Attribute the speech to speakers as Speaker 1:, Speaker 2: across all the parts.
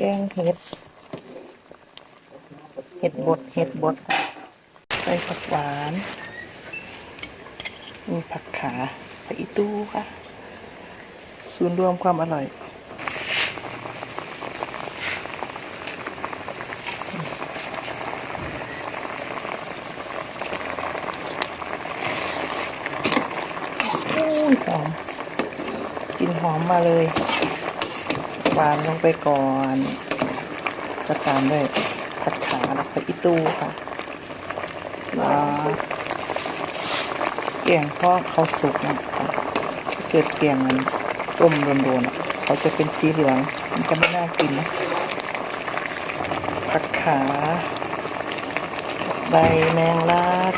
Speaker 1: แกงเห็ด เห็ดบด เห็ดบดค่ะใส่ผักหวานมีผักขาผักอีตู้ค่ะ ศูนย์รวมความอร่อยหอมกลินหอมมาเลย หวานลงไปก่อนประตามด้วยผัดขาแล้วก็อีตูค่ะแล้วเกี่ยงเพราะเขาสุกนะคะถ้าเกิดเกี่ยงมันต้มโดนๆเขาจะเป็นสีเหลือง มันจะไม่น่ากินนะผัดขา ใบแมงลัด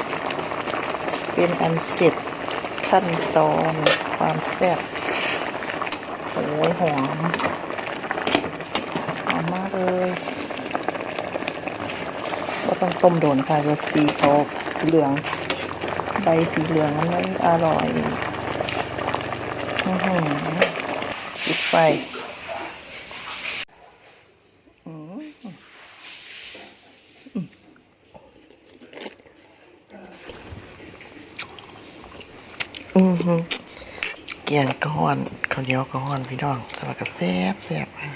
Speaker 1: เป็นอันเสร็จขั้นตอนความแซ่บโอ้ยหอม มากเลยก็ต้องต้มโดนค่ะจะสีเขาเหลืองใบสีเหลืองมันไม่อร่อยอือหือปิดไฟอือหือเกี่ยงก้อนข้าวเหนียวก้อนพี่น้องแต่ว่าก็แซ่บแซ่บค่ะ